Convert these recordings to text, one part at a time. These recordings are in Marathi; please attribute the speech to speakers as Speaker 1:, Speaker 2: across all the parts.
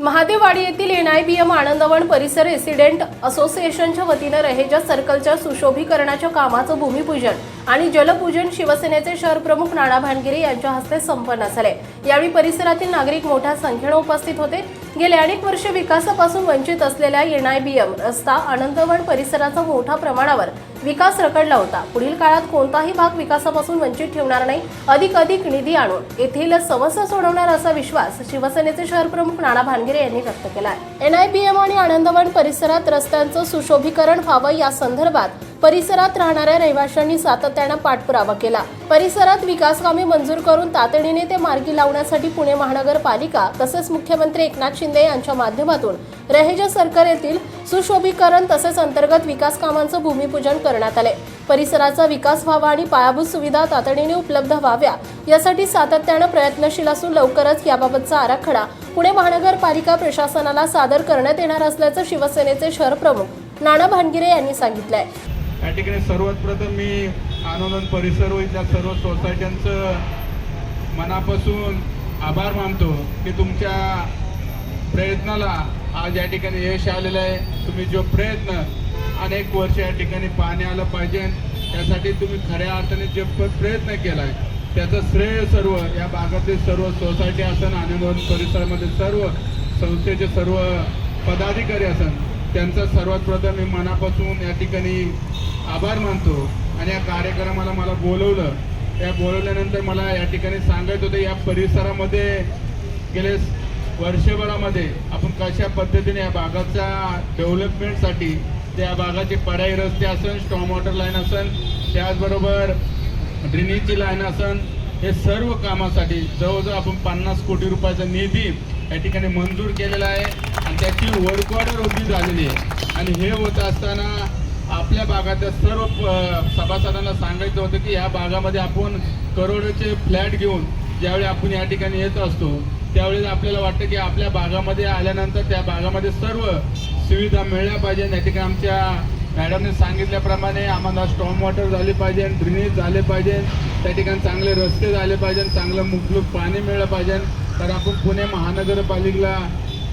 Speaker 1: महादेववाडी येथील एनआयबीएम आनंदवन परिसर रेसिडेंट असोसिएशनच्या वतीनं रहेजा सर्कलच्या सुशोभीकरणाच्या कामाचं भूमिपूजन आणि जलपूजन शिवसेनेचे शहर प्रमुख नाना भानगिरे यांच्या हस्ते संपन्न झाले. यावेळी परिसरातील नागरिक मोठ्या संख्येनं उपस्थित होते. गेले अनेक वर्ष विकासापासून वंचित असलेल्या एनआयबीएम रस्ता आनंदवन परिसराचा मोठ्या प्रमाणावर विकास रखडला होता. पुढील काळात कोणताही भाग विकासापासून वंचित ठेवणार नाही अधिक अधिक निधी आणून येथील समस्या सोडवणार असा विश्वास शिवसेनेचे शहर प्रमुख नाना भानगिरे यांनी व्यक्त केला आहे एनआयबीएम आणि आनंदवन परिसरात रस्त्यांचं सुशोभीकरण व्हावं या संदर्भात परिसरात राहणाऱ्या रहिवाशांनी सातत्यानं पाठपुरावा केला. परिसरात विकास कामे मंजूर करून तातडीने ते मार्गी लावण्यासाठी पुणे महानगरपालिका तसेच मुख्यमंत्री एकनाथ शिंदे यांच्या माध्यमातून रहेजा सरकार येथील सुशोभीकरण तसेच अंतर्गत विकास कामांचं भूमिपूजन करण्यात आले. परिसराचा विकास व्हावा आणि पायाभूत सुविधा तातडीने उपलब्ध व्हाव्या यासाठी सातत्यानं प्रयत्नशील असून लवकरच याबाबतचा आराखडा पुणे महानगरपालिका प्रशासनाला सादर करण्यात येणार असल्याचं शिवसेनेचे शहर प्रमुख नाना भानगिरे यांनी सांगितलंय.
Speaker 2: या ठिकाणी सर्वात प्रथम मी आनंदन परिसर व इथल्या सर्व सोसायट्यांचं मनापासून आभार मानतो की तुमच्या प्रयत्नाला आज या ठिकाणी यश आलेलं आहे. तुम्ही जो प्रयत्न अनेक वर्ष या ठिकाणी पाहणे आलं पाहिजे त्यासाठी तुम्ही खऱ्या अर्थाने जे प्रयत्न केला आहे त्याचं श्रेय सर्व या भागातील सर्व सोसायटी असन आनंदवन परिसरामध्ये सर्व संस्थेचे सर्व पदाधिकारी असन त्यांचा सर्वात प्रथम मी मनापासून या ठिकाणी आभार मानतो. आणि या कार्यक्रमाला मला बोलवलं. त्या बोलवल्यानंतर मला या ठिकाणी सांगायचं होतं या परिसरामध्ये गेले वर्षभरामध्ये आपण कशा पद्धतीने या भागाच्या डेव्हलपमेंटसाठी त्या भागाचे पडाई रस्ते असन स्टॉम वॉटर लाईन असन त्याचबरोबर ड्रेनेजची लाईन असन हे सर्व कामासाठी जवळजवळ आपण पन्नास कोटी रुपयाचा निधी या ठिकाणी मंजूर केलेला आहे. आणि त्याची वर्क ऑर्डर उभी झालेली आहे. आणि हे होत असताना आपल्या भागातल्या सर्व सभासदांना सांगायचं होतं की या भागामध्ये आपण करोडोचे फ्लॅट घेऊन ज्यावेळी आपण या ठिकाणी येत असतो त्यावेळेस आपल्याला वाटतं की आपल्या भागामध्ये आल्यानंतर त्या भागामध्ये सर्व सुविधा मिळल्या पाहिजे. या ठिकाणी आमच्या मॅडमने सांगितल्याप्रमाणे आम्हाला स्टॉम वॉटर झाले पाहिजे ड्रेनेज झाले पाहिजे. त्या ठिकाणी चांगले रस्ते झाले पाहिजे चांगलं मुबलूक पाणी मिळलं पाहिजे. तर आपण पुणे महानगरपालिकेला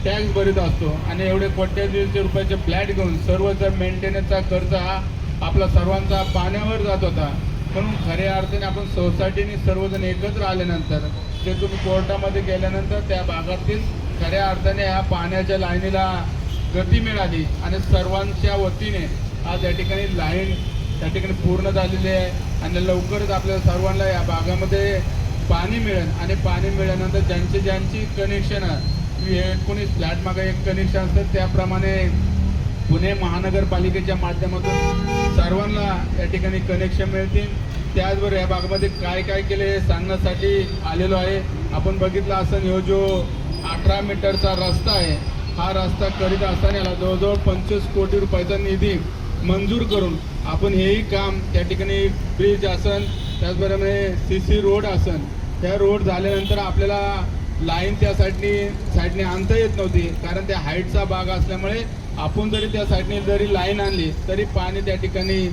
Speaker 2: टॅक्स भरत असतो आणि एवढे कोट्याधीश रुपयाचे फ्लॅट घेऊन सर्वचा मेंटेनन्सचा खर्च हा आपला सर्वांचा पाण्यावर जात होता. म्हणून खऱ्या अर्थाने आपण सोसायटीने सर्वजण एकत्र आल्यानंतर जे तुम्ही कोर्टामध्ये गेल्यानंतर त्या भागातील खऱ्या अर्थाने ह्या पाण्याच्या लाईनीला गती मिळाली आणि सर्वांच्या वतीने आज या ठिकाणी लाईन त्या ठिकाणी पूर्ण झालेली आहे आणि लवकरच आपल्या सर्वांना या भागामध्ये पाणी मिळेल. आणि पाणी मिळाल्यानंतर ज्यांची ज्यांची कनेक्शन एकोणीस फ्लॅट मागे एक कनेक्शन असतं त्याप्रमाणे पुणे महानगरपालिकेच्या माध्यमातून सर्वांना या ठिकाणी कनेक्शन मिळतील. त्याचबरोबर या भागामध्ये काय काय केले हे सांगण्यासाठी आलेलो आहे. आपण बघितलं असं हो जो अठरा मीटरचा रस्ता आहे हा रस्ता करीत असताना याला जवळजवळ पंचवीस कोटी रुपयाचा निधी मंजूर करून आपण हेही काम त्या ठिकाणी ब्रिज असन त्याचबरोबर सी सी रोड असन त्या रोड झाल्यानंतर आपल्याला लाईन त्या साईडनी साईडने आणता येत नव्हती. कारण त्या हाईटचा भाग असल्यामुळे आपण जरी त्या साईडने जरी लाईन आणली तरी पाणी त्या ठिकाणी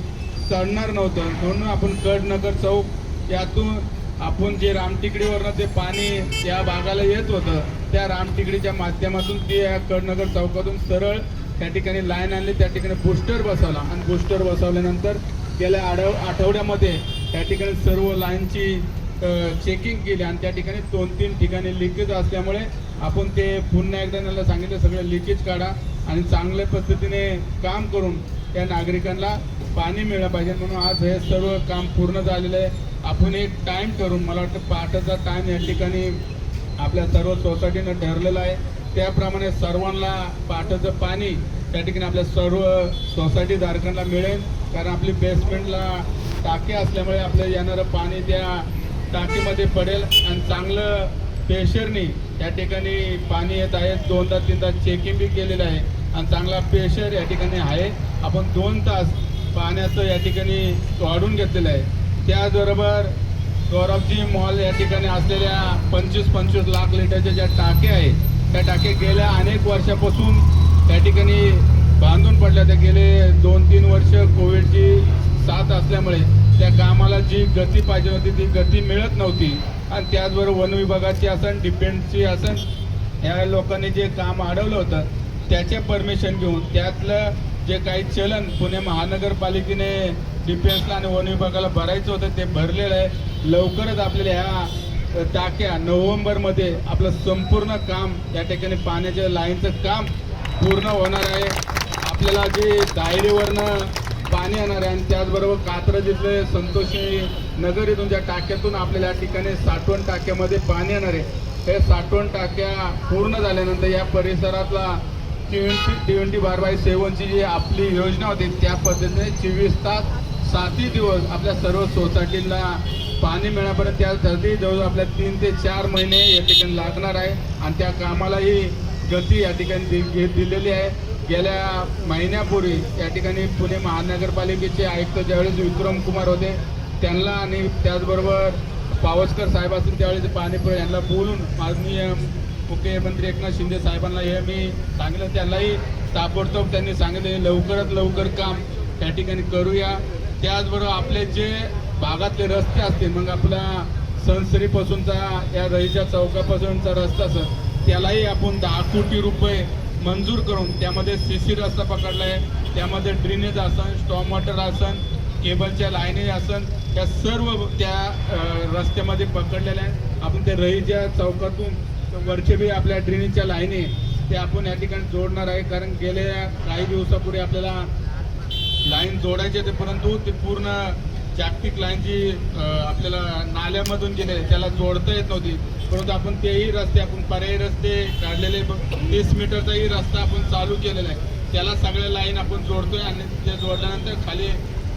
Speaker 2: चढणार नव्हतं. म्हणून आपण कडनगर चौक यातून आपण जे रामटिकडीवरनं ते पाणी या भागाला येत होतं त्या रामटिकडीच्या माध्यमातून ते या कडनगर चौकातून सरळ त्या ठिकाणी लाईन आणली त्या ठिकाणी बुस्टर बसवला. आणि बुस्टर बसवल्यानंतर गेल्या आठव आठवड्यामध्ये त्या ठिकाणी सर्व लाईनची चेकिंग केली आणि त्या ठिकाणी दोन तीन ठिकाणी लिकेज असल्यामुळे आपण ते पुन्हा एकदा त्यांना सांगितलं सगळं लिकेज काढा आणि चांगल्या पद्धतीने काम करून त्या नागरिकांना पाणी मिळलं पाहिजे म्हणून आज हे सर्व काम पूर्ण झालेलं आहे. आपण एक टाईम ठरून मला वाटतं पहाटेचा टाईम या ठिकाणी आपल्या सर्व सोसायटीनं ठरलेलं आहे. त्याप्रमाणे सर्वांना पहाटेचं पाणी त्या ठिकाणी आपल्या सर्व सोसायटी धारकांना मिळेल. कारण आपली बेसमेंटला टाकी असल्यामुळे आपलं येणारं पाणी त्या टाकीमध्ये पडेल आणि चांगलं प्रेशरनी या ठिकाणी पाणी येत आहे. दोनदा तीनदा चेकिंग बी केलेलं आहे. आणि चांगला प्रेशर या ठिकाणी आहे. आपण दोन तास पाण्याचं या ठिकाणी वाढून घेतलेलं आहे. त्याचबरोबर गौरवजी मॉल या ठिकाणी असलेल्या पंचवीस पंचवीस लाख लिटरच्या ज्या टाक्या आहेत त्या टाक्या गेल्या अनेक वर्षापासून त्या ठिकाणी बांधून पडल्या. त्या गेले दोन तीन वर्ष कोविडची साथ असल्यामुळे त्या कामाला जी गती पाहिजे होती ती गती मिळत नव्हती. आणि त्याचबरोबर वन विभागाची असन डिपेंडची असन ह्या लोकांनी जे काम अडवलं होतं त्याचे परमिशन घेऊन त्यातलं जे काही चलन पुणे महानगरपालिकेने डिफेन्सला आणि वन विभागाला भरायचं होतं ते भरलेलं आहे. लवकरच आपल्याला ह्या टाक्या नोव्हेंबरमध्ये आपलं संपूर्ण काम या ठिकाणी पाण्याच्या लाईनचं काम पूर्ण होणार आहे. आपल्याला जे दायरीवरनं पाणी येणार आहे आणि त्याचबरोबर कात्रज इथले संतोषी नगर इथून ज्या टाक्यातून आपल्याला या ठिकाणी साठवण टाक्यामध्ये पाणी येणार आहे हे साठवण टाक्या पूर्ण झाल्यानंतर या परिसरातला ट्वेंटी ट्वेंटी बार बाय सेवनची जी आपली योजना होती त्या पद्धतीने चोवीस तास सातही दिवस आपल्या सर्व सोसायटीला पाणी मिळापर्यंत त्यासाठी जवळजवळ आपल्या तीन ते चार महिने या ठिकाणी लागणार आहे. आणि त्या कामालाही गती या ठिकाणी दि- घे- दिलेली आहे. गेल्या महिन्यापूर्वी या ठिकाणी पुणे महानगरपालिकेचे आयुक्त ज्यावेळेस विक्रम कुमार होते त्यांना आणि त्याचबरोबर पावसकर साहेब असून त्यावेळेस पाणीपुरे यांना बोलून माननीय मुख्यमंत्री एकनाथ शिंदे साहेबांना हे मी सांगितलं त्यांनाही ताबडतोब त्यांनी सांगितले लवकरात लवकर काम त्या ठिकाणी करूया. त्याचबरोबर आपले जे भागातले रस्ते असतील मग आपला सनसरीपासूनचा या रहीच्या चौकापासूनचा रस्ता असेल त्यालाही आपण दहा कोटी रुपये मंजूर करून त्यामध्ये सी सी रस्ता पकडला आहे त्यामध्ये ड्रेनेज आसन स्टॉम वॉटर आसन केबलच्या लाईने आसन त्या सर्व त्या रस्त्यामध्ये पकडलेल्या आहेत. आपण त्या रईच्या चौकातून वरचे बी आपल्या ड्रेनेजच्या लाईने ते आपण या ठिकाणी जोडणार आहे कारण गेल्या काही दिवसापूर्वी आपल्याला लाईन जोडायचे ते परंतु ते पूर्ण जागतिक लाईन जी आपल्याला नाल्यामधून गेले त्याला जोडता येत नव्हती. परंतु आपण तेही रस्ते आपण पर्यायी रस्ते काढलेले तीस मीटरचाही रस्ता आपण चालू केलेला आहे. त्याला सगळ्या लाईन आपण जोडतोय आणि ते जोडल्यानंतर खाली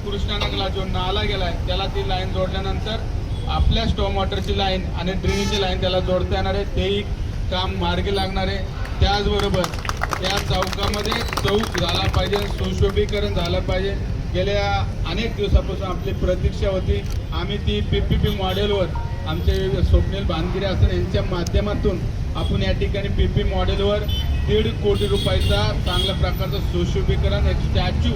Speaker 2: कृष्णानगला जो नाला गेला आहे त्याला ती लाईन जोडल्यानंतर आपल्या स्टॉम वॉटरची लाईन आणि ड्रेनेजची लाईन त्याला जोडता येणार आहे. तेही काम मार्गी लागणार आहे. त्याचबरोबर या चौकामध्ये चौक झाला पाहिजे सुशोभीकरण झालं पाहिजे. गेल्या अनेक दिवसापासून आपली प्रतीक्षा होती. आम्ही ती पी पी पी मॉडेलवर आमचे स्वप्नील बांधगिरे असं यांच्या माध्यमातून आपण या ठिकाणी पी पी मॉडेलवर दीड कोटी रुपयाचा चांगल्या प्रकारचं सुशोभीकरण एक स्टॅच्यू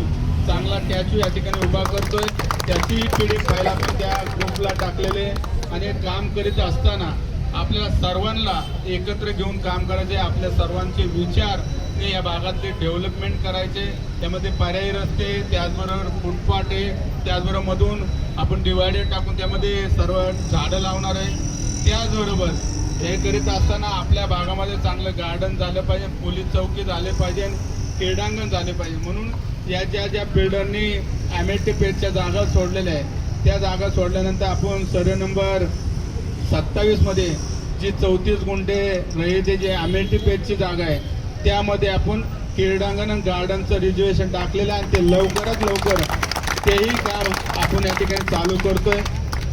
Speaker 2: चांगला स्टॅच्यू या ठिकाणी उभा करतोय. त्याची पिढी पाहिला आपण त्या ग्रुपला टाकलेले आणि काम करीत असताना आपल्या सर्वांना एकत्र घेऊन काम करायचे आपल्या सर्वांचे विचार ने या भागातले डेव्हलपमेंट करायचे. त्यामध्ये पर्यायी रस्ते त्याचबरोबर फुटपाथ आहे. त्याचबरोबर मधून आपण डिवायडर टाकून त्यामध्ये सर्व झाडं लावणार आहे. त्याचबरोबर हे करीत असताना आपल्या भागामध्ये चांगलं गार्डन झालं पाहिजे पोलीस चौकी झाले पाहिजे क्रीडांगण झाले पाहिजे. म्हणून या ज्या ज्या बिल्डरनी ॲमेटी पेटच्या जागा सोडलेल्या आहेत त्या जागा सोडल्यानंतर आपण सर्वे नंबर सत्तावीसमध्ये जी चौतीस गुंठे रहिते जे अमेंटी पेठची जागा आहे त्यामध्ये आपण क्रीडांगण आणि गार्डनचं रिजर्वेशन टाकलेलं आहे आणि ते लवकरात लवकर तेही काम आपण या ठिकाणी चालू करतोय.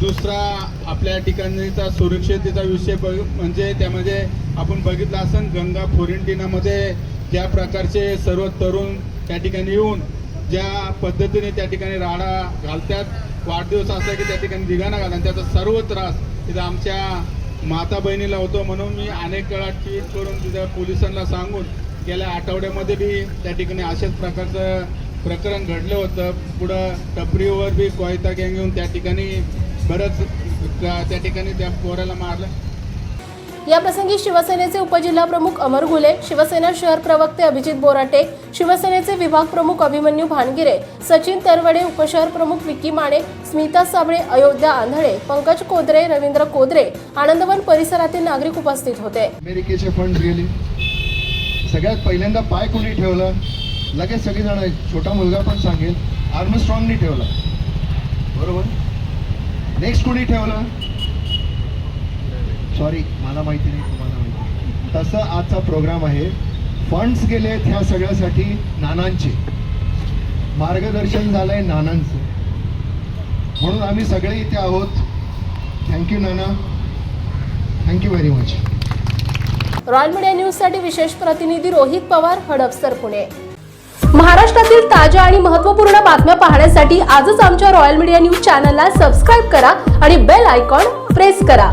Speaker 2: दुसरा आपल्या ठिकाणीचा सुरक्षिततेचा विषय बघ म्हणजे त्यामध्ये आपण बघितलं असेल गंगा फोरेंटिनामध्ये ज्या प्रकारचे सर्व तरुण त्या ठिकाणी येऊन ज्या पद्धतीने त्या ठिकाणी राडा घालतात वाढदिवस असा की त्या ठिकाणी दिगाणा घालतात त्याचा सर्व त्रास तिथं आमच्या माता बहिणीला होतो म्हणून मी अनेक वेळा ट्विट करून तिथं पोलिसांना सांगून गेल्या आठवड्यामध्ये बी त्या ठिकाणी अशाच प्रकारचं प्रकरण घडलं होतं. पुढं टपरीवर बी कोयता गँग येऊन त्या ठिकाणी बरंच त्या ठिकाणी त्या पोराला मारलं.
Speaker 1: याप्रसंगी शिवसेनेचे उपजिल्हा प्रमुख अमर घुले शिवसेना शहर प्रवक्ते अभिजित बोराटे शिवसेनेचे विभाग प्रमुख अभिमन्यू भानगिरे सचिन तरवडे उपशहर प्रमुख विकी माने स्मिता साबळे अयोध्या आंधळे पंकज कोदरे रवींद्र कोदरे आनंदवन परिसरातील नागरिक उपस्थित होते.
Speaker 3: अमेरिकेचे फंड गेले सगळ्यात पहिल्यांदा पाय कोणी ठेवलं? लगेच सगळेजण छोटा मुलगा पण सांगेल आर्मस्ट्रॉंगनी ठेवला. बरोबर? नेक्स्ट कोणी ठेवला? सॉरी मला माहिती नाही तुम्हाला माहिती तसं आजचा प्रोग्राम आहे फंड्स गेलेत ह्या सगळ्यासाठी नानांचे. मार्गदर्शन झालंय नानांचं. म्हणून आम्ही सगळे इथे आहोत. Thank you Nana. Thank you very much
Speaker 1: Royal Media न्यूजसाठी विशेष प्रतिनिधी रोहित पवार हडपसर पुणे. महाराष्ट्रातील ताज्या आणि महत्त्वपूर्ण बातम्या पाहण्यासाठी आजच आमच्या रॉयल मीडिया न्यूज चॅनलला सबस्क्राईब करा आणि बेल आयकॉन प्रेस करा.